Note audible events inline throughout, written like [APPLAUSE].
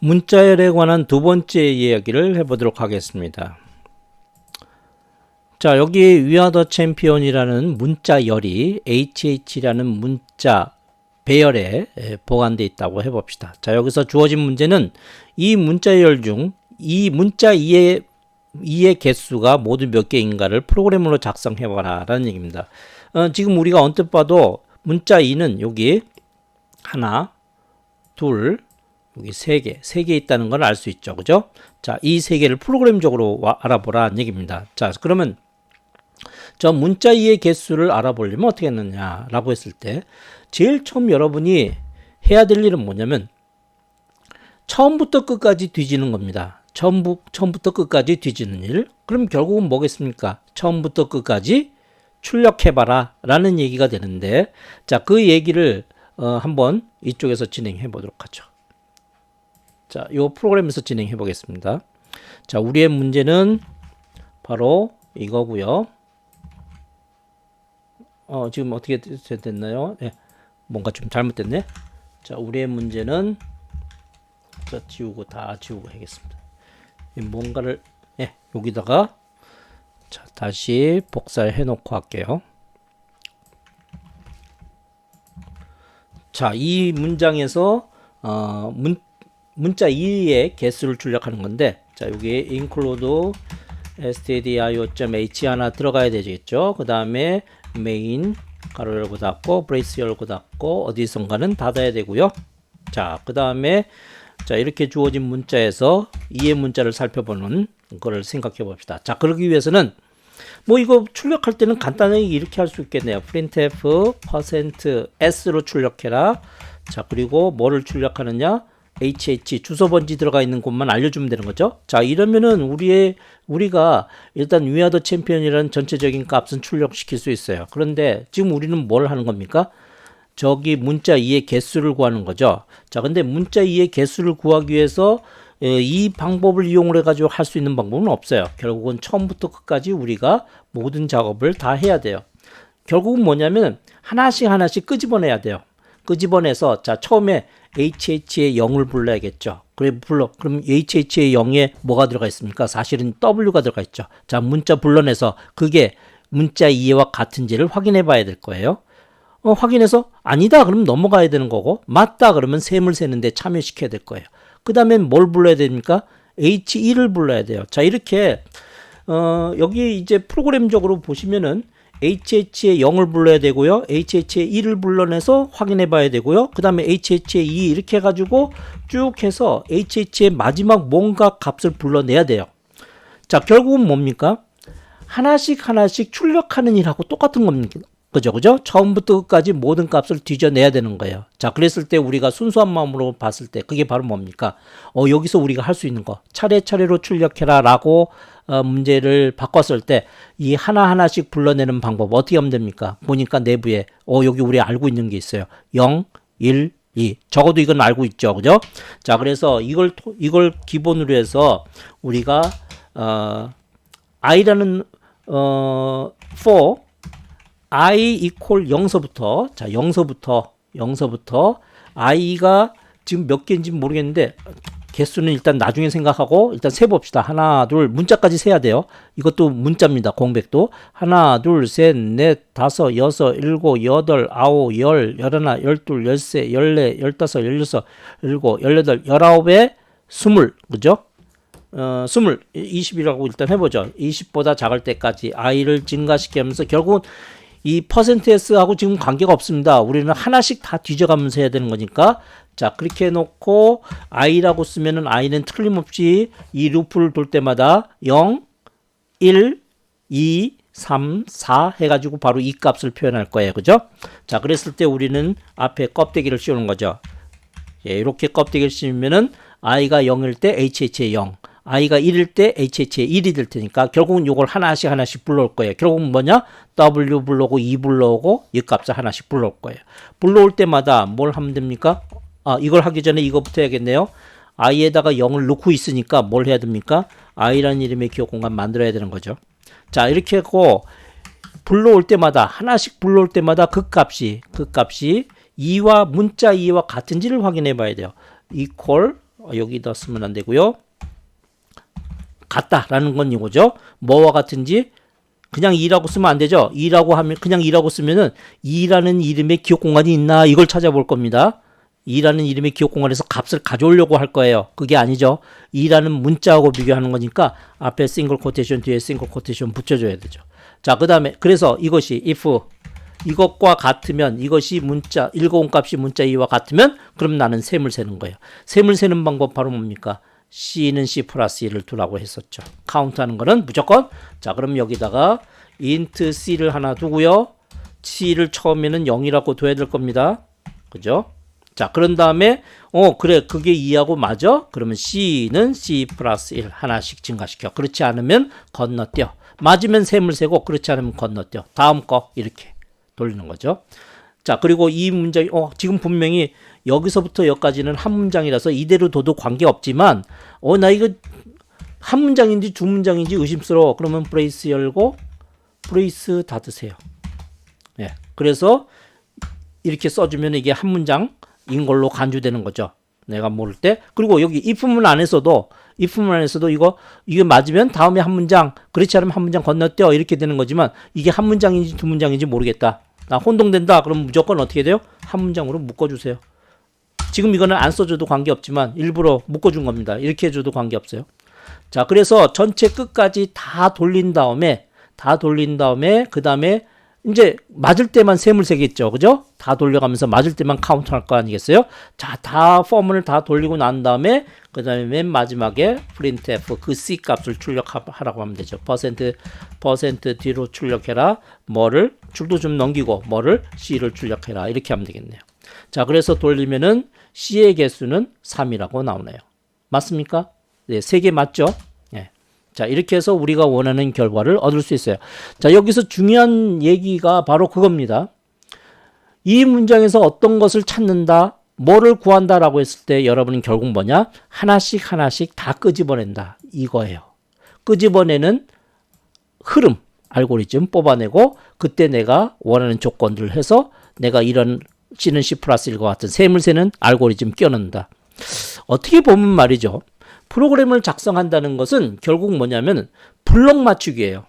문자열에 관한 두 번째 이야기를 해보도록 하겠습니다. 자, 여기 위아더 챔피언이라는 문자열이 HH라는 문자 배열에 보관되어 있다고 해봅시다. 자, 여기서 주어진 문제는 이 문자열 중 이 문자 2의, 2의 개수가 모두 몇 개인가를 프로그램으로 작성해봐라 라는 얘기입니다. 어, 지금 우리가 언뜻 봐도 문자 2는 여기 하나, 둘, 여기 세 개, 세 개 있다는 걸 알 수 있죠. 그죠? 자, 이 세 개를 프로그램적으로 알아보라는 얘기입니다. 자, 그러면 저 문자 2의 개수를 알아보려면 어떻게 했느냐라고 했을 때 제일 처음 여러분이 해야 될 일은 뭐냐면 처음부터 끝까지 뒤지는 겁니다. 처음부, 처음부터 끝까지 뒤지는 일. 그럼 결국은 뭐겠습니까? 처음부터 끝까지 출력해봐라 라는 얘기가 되는데 자, 그 얘기를 어, 한번 이쪽에서 진행해 보도록 하죠. 자, 이 프로그램에서 진행해 보겠습니다. 자, 우리의 문제는 바로 이거고요. 어, 지금 어떻게 됐나요? 네, 뭔가 좀 잘못됐네. 자, 우리의 문제는 자, 지우고 다 지우고 하겠습니다. 뭔가를 예, 여기다가 자, 다시 복사해 놓고 할게요. 자, 이 문장에서 어, 문, 문자 2의 개수를 출력하는 건데 자, 여기 include stdio.h 하나 들어가야 되겠죠. 그 다음에 main 가로 열고 닫고 브레이스 열고 닫고 어디선가는 닫아야 되고요. 자, 그 다음에 자, 이렇게 주어진 문자에서 2의 문자를 살펴보는 거를 생각해 봅시다. 자, 그러기 위해서는 뭐 이거 출력할 때는 간단하게 이렇게 할 수 있겠네요. printf %s로 출력해라. 자, 그리고 뭐를 출력하느냐? Hh 주소 번지 들어가 있는 곳만 알려주면 되는 거죠. 자, 이러면은 우리의 우리가 일단 위아더 챔피언이라는 전체적인 값은 출력시킬 수 있어요. 그런데 지금 우리는 뭘 하는 겁니까? 저기 문자 2의 개수를 구하는 거죠. 자, 근데 문자 2의 개수를 구하기 위해서 이 방법을 이용을 해가지고 할 수 있는 방법은 없어요. 결국은 처음부터 끝까지 우리가 모든 작업을 다 해야 돼요. 결국은 뭐냐면 하나씩 하나씩 끄집어내야 돼요. 끄집어내서 자 처음에 HH의 0을 불러야겠죠. 그래 불러 그럼 HH의 0에 뭐가 들어가 있습니까? 사실은 W가 들어가 있죠. 자 문자 불러내서 그게 문자 2와 같은지를 확인해 봐야 될 거예요. 어, 확인해서 아니다 그러면 넘어가야 되는 거고 맞다 그러면 셈을 세는데 참여시켜야 될 거예요. 그 다음에 뭘 불러야 됩니까? H1을 불러야 돼요. 자, 이렇게, 어, 여기 이제 프로그램적으로 보시면은 HH의 0을 불러야 되고요. HH의 1을 불러내서 확인해 봐야 되고요. 그 다음에 HH의 2 이렇게 해가지고 쭉 해서 HH의 마지막 뭔가 값을 불러내야 돼요. 자, 결국은 뭡니까? 하나씩 하나씩 출력하는 일하고 똑같은 겁니다. 그죠, 그죠? 처음부터 끝까지 모든 값을 뒤져내야 되는 거예요. 자, 그랬을 때 우리가 순수한 마음으로 봤을 때 그게 바로 뭡니까? 어, 여기서 우리가 할 수 있는 거. 차례차례로 출력해라 라고 어, 문제를 바꿨을 때 이 하나하나씩 불러내는 방법 어떻게 하면 됩니까? 보니까 내부에 어, 여기 우리 알고 있는 게 있어요. 0, 1, 2. 적어도 이건 알고 있죠. 그죠? 자, 그래서 이걸, 이걸 기본으로 해서 우리가, 어, i라는, 어, for i 이퀄 0서부터 자 0서부터 0서부터 i가 지금 몇 개인지 모르겠는데 개수는 일단 나중에 생각하고 일단 세 봅시다. 하나, 둘, 문자까지 세야 돼요. 이것도 문자입니다. 공백도. 하나, 둘, 셋, 넷, 다섯, 여섯, 일곱, 여덟, 아홉, 열, 열하나, 열둘, 열세, 열네, 열다섯, 열여섯, 일곱, 열여덟, 열아홉에 스물. 그죠? 어, 스물, 20이라고 일단 해보죠. 20보다 작을 때까지 i를 증가시키면서 결국은 이 퍼센트스하고 지금 관계가 없습니다. 우리는 하나씩 다 뒤져가면서 해야 되는 거니까 자 그렇게 해놓고 i라고 쓰면은 i는 틀림없이 이 루프를 돌 때마다 0, 1, 2, 3, 4 해가지고 바로 이 값을 표현할 거예요. 그죠? 자 그랬을 때 우리는 앞에 껍데기를 씌우는 거죠. 예, 이렇게 껍데기를 씌우면은 i가 0일 때 hh의 0 i가 1일 때 hh의 1이 될 테니까 결국은 이걸 하나씩 하나씩 불러올 거예요. 결국은 뭐냐? w 불러오고 2 불러오고 이 값을 하나씩 불러올 거예요. 불러올 때마다 뭘 하면 됩니까? 아, 이걸 하기 전에 이거부터 해야겠네요. i에다가 0을 넣고 있으니까 뭘 해야 됩니까? i라는 이름의 기억 공간 만들어야 되는 거죠. 자, 이렇게 하고 불러올 때마다 하나씩 불러올 때마다 그 값이 그 값이 2와 문자 2와 같은지를 확인해 봐야 돼요. equal 어, 여기다 쓰면 안 되고요. 같다라는 건 이거죠. 뭐와 같은지 그냥 2라고 쓰면 안 되죠. 2라고 하면 그냥 2라고 쓰면은 2라는 이름의 기억 공간이 있나 이걸 찾아볼 겁니다. 2라는 이름의 기억 공간에서 값을 가져오려고 할 거예요. 그게 아니죠. 2라는 문자하고 비교하는 거니까 앞에 싱글 코테이션 뒤에 싱글 코테이션 붙여줘야 되죠. 자, 그 다음에 그래서 이것이 if 이것과 같으면 이것이 문자 읽어온 값이 문자 2와 같으면 그럼 나는 셈을 세는 거예요. 셈을 세는 방법 바로 뭡니까? C는 C 플러스 1을 두라고 했었죠. 카운트하는 거는 무조건 자 그럼 여기다가 int C를 하나 두고요. C를 처음에는 0이라고 둬야 될 겁니다. 그죠? 자 그런 다음에 어 그래 그게 2하고 맞아? 그러면 C는 C 플러스 1 하나씩 증가시켜. 그렇지 않으면 건너뛰어. 맞으면 셈을 세고 그렇지 않으면 건너뛰어. 다음 거 이렇게 돌리는 거죠. 자 그리고 이 문장이 어 지금 분명히 여기서부터 여기까지는 한 문장이라서 이대로 둬도 관계없지만 어 나 이거 한 문장인지 두 문장인지 의심스러워. 그러면 브레이스 열고 브레이스 닫으세요. 예. 그래서 이렇게 써주면 이게 한 문장인 걸로 간주되는 거죠. 내가 모를 때. 그리고 여기 if문 안에서도 if문 안에서도 이거 이게 맞으면 다음에 한 문장 그렇지 않으면 한 문장 건너뛰어 이렇게 되는 거지만 이게 한 문장인지 두 문장인지 모르겠다. 나 혼동된다. 그럼 무조건 어떻게 돼요? 한 문장으로 묶어주세요. 지금 이거는 안 써줘도 관계없지만 일부러 묶어준 겁니다. 이렇게 해줘도 관계없어요. 자, 그래서 전체 끝까지 다 돌린 다음에 다 돌린 다음에 그 다음에 이제 맞을 때만 셈을 세겠죠. 그죠? 다 돌려가면서 맞을 때만 카운트 할 거 아니겠어요? 자, 다 폼을 다 돌리고 난 다음에 그 다음에 맨 마지막에 printf 그 C 값을 출력하라고 하면 되죠. 퍼센트 퍼센트 뒤로 출력해라. 뭐를 줄도 좀 넘기고 뭐를 C를 출력해라. 이렇게 하면 되겠네요. 자, 그래서 돌리면은 C의 개수는 3이라고 나오네요. 맞습니까? 네, 3개 맞죠? 네. 자, 이렇게 해서 우리가 원하는 결과를 얻을 수 있어요. 자, 여기서 중요한 얘기가 바로 그겁니다. 이 문장에서 어떤 것을 찾는다, 뭐를 구한다라고 했을 때 여러분은 결국 뭐냐? 하나씩 하나씩 다 끄집어낸다. 이거예요. 끄집어내는 흐름, 알고리즘 뽑아내고 그때 내가 원하는 조건들을 해서 내가 이런 C는 C 플러스 1과 같은 셈을 세는 알고리즘 끼워넣는다. 어떻게 보면 말이죠. 프로그램을 작성한다는 것은 결국 뭐냐면 블록 맞추기예요.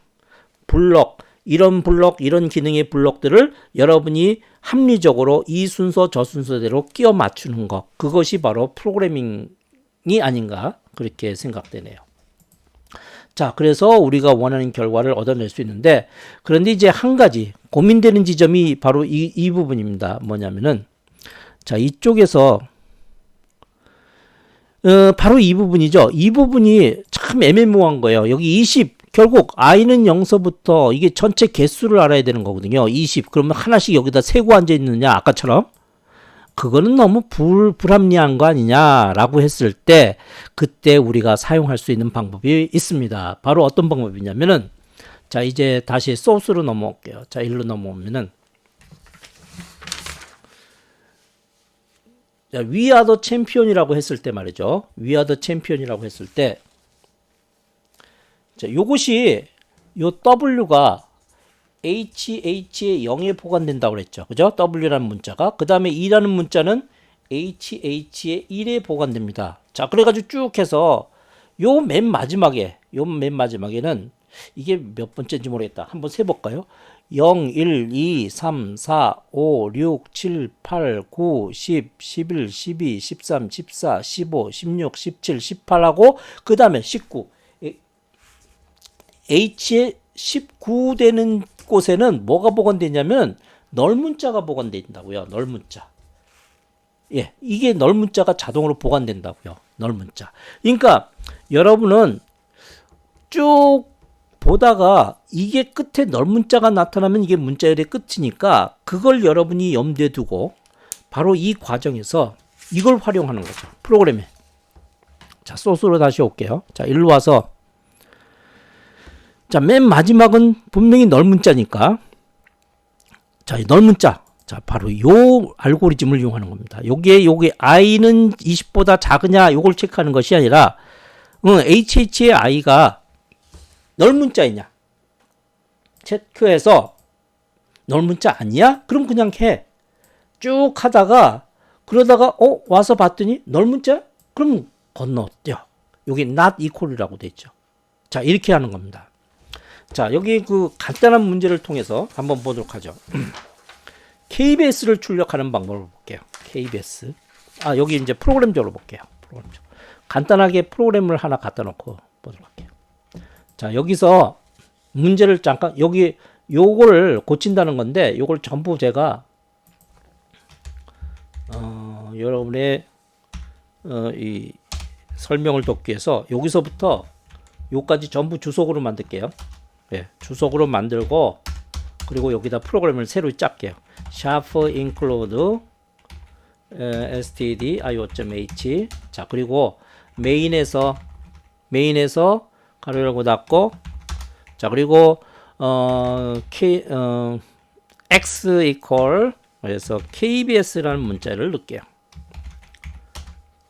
블록, 이런 블록, 이런 기능의 블록들을 여러분이 합리적으로 이 순서 저 순서대로 끼워 맞추는 것. 그것이 바로 프로그래밍이 아닌가 그렇게 생각되네요. 자, 그래서 우리가 원하는 결과를 얻어낼 수 있는데 그런데 이제 한 가지 고민되는 지점이 바로 이, 이 부분입니다. 뭐냐면은 자, 이쪽에서 어, 바로 이 부분이죠. 이 부분이 참 애매모호한 거예요. 여기 20 결국 i는 0서부터 이게 전체 개수를 알아야 되는 거거든요. 20 그러면 하나씩 여기다 세고 앉아 있느냐 아까처럼 그거는 너무 불, 불합리한 거 아니냐라고 했을 때 그때 우리가 사용할 수 있는 방법이 있습니다. 바로 어떤 방법이냐면은 자 이제 다시 소스로 넘어올게요. 자 일로 넘어오면은 자, 위아더 챔피언이라고 했을 때 말이죠. 위아더 챔피언이라고 했을 때 자, 요것이 요 W가 HH에 0에 보관된다고 그랬죠. 그죠? W라는 문자가. 그 다음에 2라는 문자는 HH에 1에 보관됩니다. 자, 그래가지고 쭉 해서 요 맨 마지막에, 요 맨 마지막에는 이게 몇 번째인지 모르겠다. 한번 세볼까요? 0, 1, 2, 3, 4, 5, 6, 7, 8, 9, 10, 11, 12, 13, 14, 15, 16, 17, 18하고 그 다음에 19. H에 19 되는 곳에는 뭐가 보관되냐면 널문자가 보관된다고요. 널문자. 예, 이게 널문자가 자동으로 보관된다고요. 널문자. 그러니까 여러분은 쭉 보다가 이게 끝에 널문자가 나타나면 이게 문자열의 끝이니까 그걸 여러분이 염두에 두고 바로 이 과정에서 이걸 활용하는 거죠. 프로그램에. 자, 소스로 다시 올게요. 자, 일로 와서 자, 맨 마지막은 분명히 널문자니까. 자, 이 널문자. 자, 바로 요 알고리즘을 이용하는 겁니다. 요게, 요게 i는 20보다 작으냐, 요걸 체크하는 것이 아니라, 응, hh의 i가 널문자이냐. 체크해서, 널문자 아니야? 그럼 그냥 해. 쭉 하다가, 그러다가, 어, 와서 봤더니, 널문자? 그럼 건너뛰어. 여기 not equal이라고 돼 있죠. 자, 이렇게 하는 겁니다. 자, 여기 그 간단한 문제를 통해서 한번 보도록 하죠. [CLEARS THROAT] KBS를 출력하는 방법을 볼게요. KBS. 아, 여기 이제 프로그램적으로 볼게요. 프로그램적. 간단하게 프로그램을 하나 갖다 놓고 보도록 할게요. 자, 여기서 문제를 잠깐 여기 요거를 고친다는 건데 요걸 전부 제가 어, 여러분의 어, 이 설명을 돕기 위해서 여기서부터 요까지 전부 주석으로 만들게요. 예, 주석으로 만들고 그리고 여기다 프로그램을 새로 짤게요. sharp include 에, std io.h 자 그리고 메인에서 메인에서 가로 열고 닫고 자 그리고 어, k 어, x equal 그래서 kbs라는 문자를 넣을게요.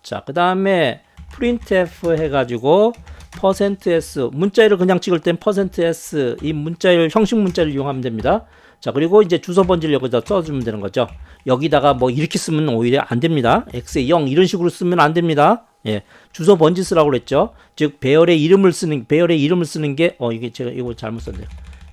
자, 그 다음에 printf 해가지고 %s 문자열을 그냥 찍을 땐 %s 이 문자열 형식 문자를 이용하면 됩니다. 자, 그리고 이제 주소 번지를 여기다 써주면 되는 거죠. 여기다가 뭐 이렇게 쓰면 오히려 안 됩니다. x의 0 이런 식으로 쓰면 안 됩니다. 예, 주소 번지 쓰라고 그랬죠. 즉 배열의 이름을 쓰는 배열의 이름을 쓰는 게 어 이게 제가 이거 잘못 썼네요.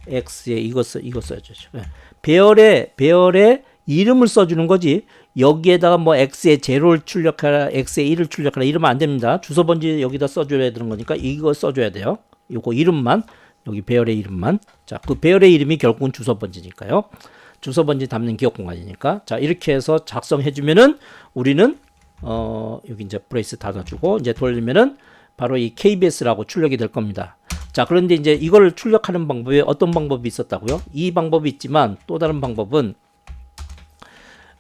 x에 써 이거 써야죠. 예. 배열의 배열의 이름을 써주는 거지. 여기에다가 뭐 x의 제로를 출력하라, x의 1을 출력하라 이러면 안 됩니다. 주소 번지 여기다 써줘야 되는 거니까 이거 써줘야 돼요. 요거 이름만 여기 배열의 이름만. 자, 그 배열의 이름이 결국은 주소 번지니까요. 주소 번지 담는 기억 공간이니까. 자, 이렇게 해서 작성해 주면은 우리는 어, 여기 이제 브레이스 닫아주고 이제 돌리면은 바로 이 KBS라고 출력이 될 겁니다. 자, 그런데 이제 이걸 출력하는 방법에 어떤 방법이 있었다고요? 이 방법이 있지만 또 다른 방법은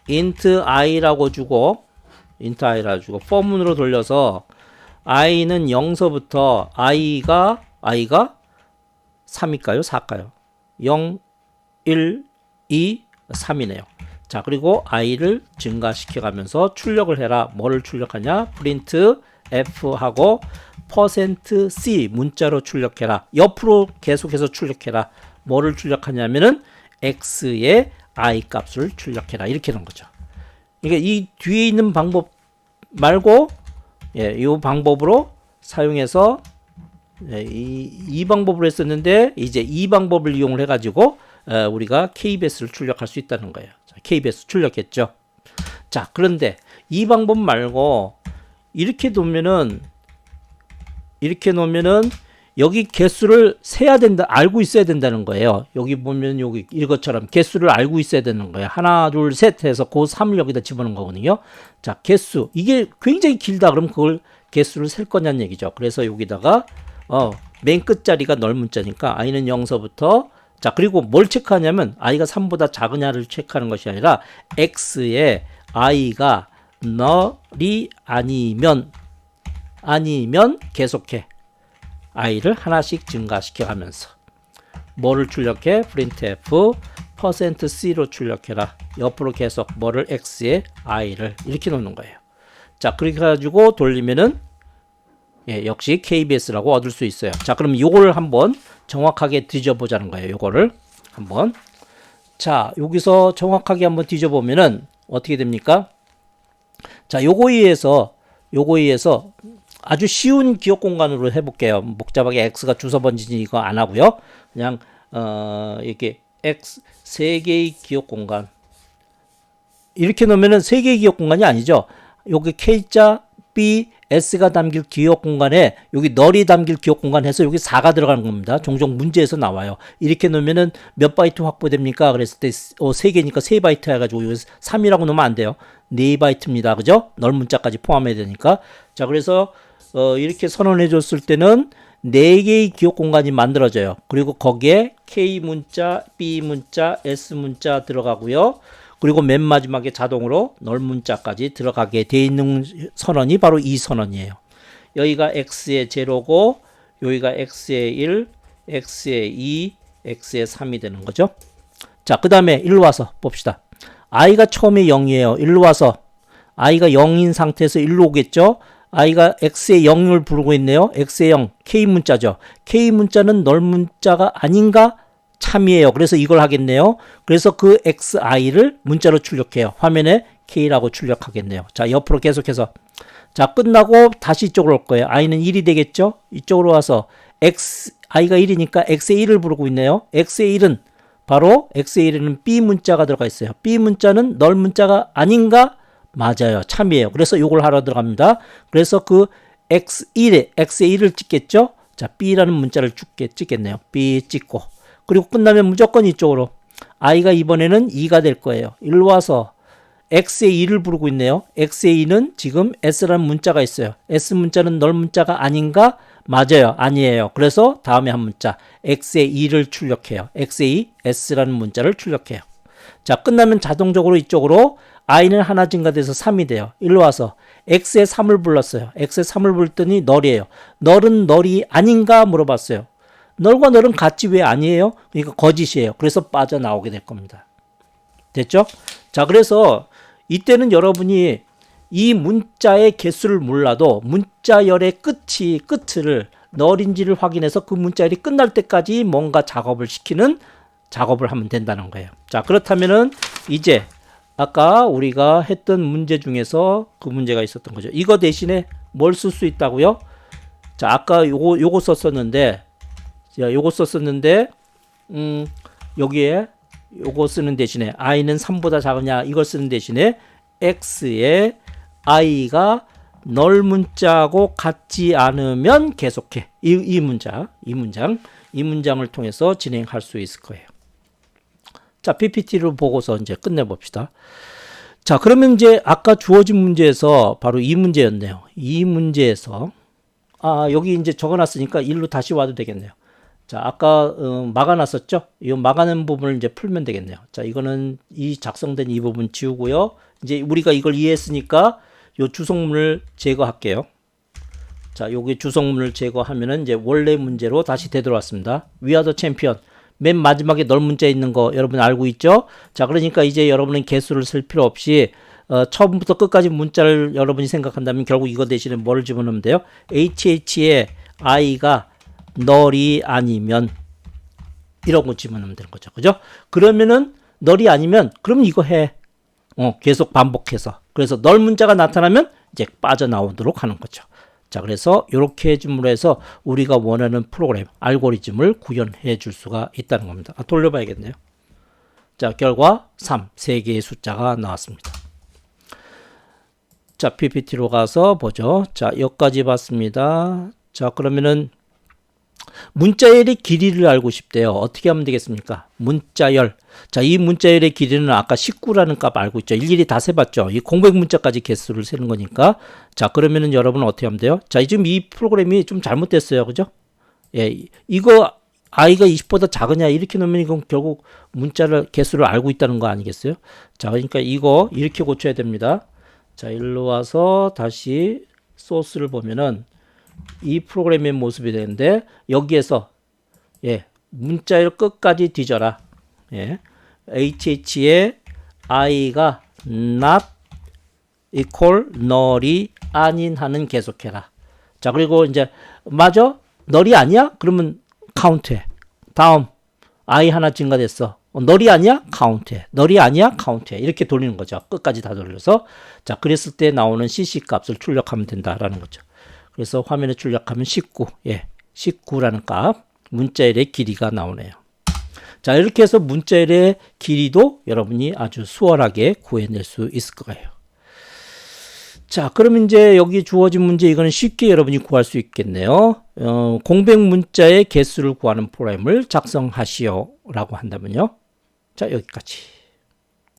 int i라고 주고 int i라고 주고 포문으로 돌려서 i는 0서부터 i가 i가 3일까요? 4일까요? 0, 1, 2, 3이네요. 자, 그리고 i를 증가시켜 가면서 출력을 해라. 뭐를 출력하냐? print f 하고 %c 문자로 출력해라. 옆으로 계속해서 출력해라. 뭐를 출력하냐면은 x의 i 값을 출력해라. 이렇게 하는 거죠. 그러니까 이 뒤에 있는 방법 말고 예, 이 방법으로 사용해서 예, 이, 이 방법으로 했었는데 이제 이 방법을 이용을 해가지고 어, 우리가 KBS를 출력할 수 있다는 거예요. 자, KBS 출력했죠. 자, 그런데 이 방법 말고 이렇게 놓으면은 이렇게 놓으면은 여기 개수를 세야 된다, 알고 있어야 된다는 거예요. 여기 보면 여기 이것처럼 개수를 알고 있어야 되는 거예요. 하나, 둘, 셋 해서 그 3을 여기다 집어넣은 거거든요. 자, 개수. 이게 굉장히 길다. 그럼 그걸 개수를 셀 거냐는 얘기죠. 그래서 여기다가, 어, 맨 끝자리가 넓은 자니까 i는 0서부터 자, 그리고 뭘 체크하냐면 i가 3보다 작으냐를 체크하는 것이 아니라 x의 i가 널이 아니면 아니면 계속해. I를 하나씩 증가시켜 가면서 뭐를 출력해? printf %c로 출력해라. 옆으로 계속 뭐를 x에 i를 이렇게 놓는 거예요. 자, 그렇게 가지고 돌리면은 예, 역시 KBS라고 얻을 수 있어요. 자, 그럼 요거를 한번 정확하게 뒤져보자는 거예요. 요거를 한번. 자, 여기서 정확하게 한번 뒤져보면은 어떻게 됩니까? 자, 요거에 의해서 요거에 의해서 아주 쉬운 기억 공간으로 해볼게요. 복잡하게 x가 주소 번지지 이거 안 하고요. 그냥 어 이렇게 x 세 개의 기억 공간 이렇게 놓으면은 세 개의 기억 공간이 아니죠. 여기 k자 b s가 담길 기억 공간에 여기 널이 담길 기억 공간 해서 여기 4가 들어가는 겁니다. 종종 문제에서 나와요. 이렇게 놓으면은 몇 바이트 확보됩니까? 그랬을 때 어, 3개니까 3바이트 해가지고 여기 3이라고 놓으면 안 돼요. 4바이트입니다. 그죠? 널 문자까지 포함해야 되니까. 자, 그래서 어, 이렇게 선언해 줬을 때는 4개의 기억 공간이 만들어져요. 그리고 거기에 K 문자, B 문자, S 문자 들어가고요. 그리고 맨 마지막에 자동으로 널 문자까지 들어가게 돼 있는 선언이 바로 이 선언이에요. 여기가 x의 제로고 여기가 x의 1, x의 2, x의 3이 되는 거죠. 자, 그 다음에 일로 와서 봅시다. i가 처음에 0이에요. 일로 와서 i가 0인 상태에서 일로 오겠죠. I가 x의 0을 부르고 있네요. x의 0, k 문자죠. k 문자는 널 문자가 아닌가? 참이에요. 그래서 이걸 하겠네요. 그래서 그 xi를 문자로 출력해요. 화면에 k라고 출력하겠네요. 자, 옆으로 계속해서 자, 끝나고 다시 이쪽으로 올 거예요. i는 1이 되겠죠? 이쪽으로 와서 x, i가 1이니까 x의 1을 부르고 있네요. x의 1은 바로 x의 1에는 b 문자가 들어가 있어요. b 문자는 널 문자가 아닌가? 맞아요. 참이에요. 그래서 요걸 하러 들어갑니다. 그래서 그 x1에 x의 1을 찍겠죠? 자, b라는 문자를 찍겠, 찍겠네요. b 찍고. 그리고 끝나면 무조건 이쪽으로 i가 이번에는 2가 될 거예요. 일로 와서 x의 2를 부르고 있네요. x의 2는 지금 s라는 문자가 있어요. s 문자는 널 문자가 아닌가? 맞아요. 아니에요. 그래서 다음에 한 문자 x의 2를 출력해요. x의 2, s라는 문자를 출력해요. 자, 끝나면 자동적으로 이쪽으로 i는 하나 증가돼서 3이 돼요. 일로 와서 x의 3을 불렀어요. x의 3을 불렀더니 널이에요. 널은 널이 아닌가 물어봤어요. 널과 널은 같이 왜 아니에요? 그러니까 거짓이에요. 그래서 빠져나오게 될 겁니다. 됐죠? 자, 그래서 이때는 여러분이 이 문자의 개수를 몰라도 문자열의 끝이 끝을 널인지를 확인해서 그 문자열이 끝날 때까지 뭔가 작업을 시키는 작업을 하면 된다는 거예요. 자, 그렇다면은 이제 아까 우리가 했던 문제 중에서 그 문제가 있었던 거죠. 이거 대신에 뭘 쓸 수 있다고요? 자, 아까 요거 요거 썼었는데 자, 요거 썼었는데 음, 여기에 요거 쓰는 대신에 i는 3보다 작으냐 이걸 쓰는 대신에 x의 i가 널 문자하고 같지 않으면 계속해. 이, 이 문장, 이 문장, 이 문장을 통해서 진행할 수 있을 거예요. 자, PPT를 보고서 이제 끝내봅시다. 자, 그러면 이제 아까 주어진 문제에서 바로 이 문제였네요. 이 문제에서, 아, 여기 이제 적어놨으니까 일로 다시 와도 되겠네요. 자, 아까 어, 막아놨었죠? 이 막아낸 부분을 이제 풀면 되겠네요. 자, 이거는 이 작성된 이 부분 지우고요. 이제 우리가 이걸 이해했으니까 요 주성문을 제거할게요. 자, 여기 주성문을 제거하면은 이제 원래 문제로 다시 되돌아왔습니다. 위아더 챔피언. 맨 마지막에 널 문자 있는 거 여러분 알고 있죠? 자, 그러니까 이제 여러분은 개수를 쓸 필요 없이 어, 처음부터 끝까지 문자를 여러분이 생각한다면 결국 이거 대신에 뭐를 집어넣으면 돼요? HH에 i가 널이 아니면 이런 거 집어넣으면 되는 거죠. 그죠? 그러면은 널이 아니면 그럼 이거 해. 어, 계속 반복해서. 그래서 널 문자가 나타나면 이제 빠져나오도록 하는 거죠. 자, 그래서 이렇게 해줌으로 해서 우리가 원하는 프로그램, 알고리즘을 구현해 줄 수가 있다는 겁니다. 아, 돌려봐야겠네요. 자, 결과 3, 3개의 숫자가 나왔습니다. 자, PPT로 가서 보죠. 자, 여기까지 봤습니다. 자, 그러면은 문자열의 길이를 알고 싶대요. 어떻게 하면 되겠습니까? 문자열. 자, 이 문자열의 길이는 아까 19라는 값 알고 있죠. 일일이 다 세봤죠. 이 공백 문자까지 개수를 세는 거니까. 자, 그러면은 여러분은 어떻게 하면 돼요? 자, 지금 이 프로그램이 좀 잘못됐어요. 그죠? 예, 이거 i가 20보다 작으냐 이렇게 놓으면 이건 결국 문자를 개수를 알고 있다는 거 아니겠어요? 자, 그러니까 이거 이렇게 고쳐야 됩니다. 자, 일로 와서 다시 소스를 보면은 이 프로그램의 모습이 되는데 여기에서 예, 문자열 끝까지 뒤져라. 예. HH의 i가 not equal null이 아닌 하는 계속해라. 자, 그리고 이제 맞아? 널이 아니야? 그러면 카운트해. 다음 i 하나 증가됐어. 어, 널이 아니야? 카운트해. 널이 아니야? 카운트해. 이렇게 돌리는 거죠. 끝까지 다 돌려서. 자, 그랬을 때 나오는 cc 값을 출력하면 된다라는 거죠. 그래서 화면에 출력하면 19, 예, 19라는 값, 문자열의 길이가 나오네요. 자, 이렇게 해서 문자열의 길이도 여러분이 아주 수월하게 구해낼 수 있을 거예요. 자, 그럼 이제 여기 주어진 문제 이거는 쉽게 여러분이 구할 수 있겠네요. 어, 공백 문자의 개수를 구하는 프로그램을 작성하시오라고 한다면요. 자, 여기까지.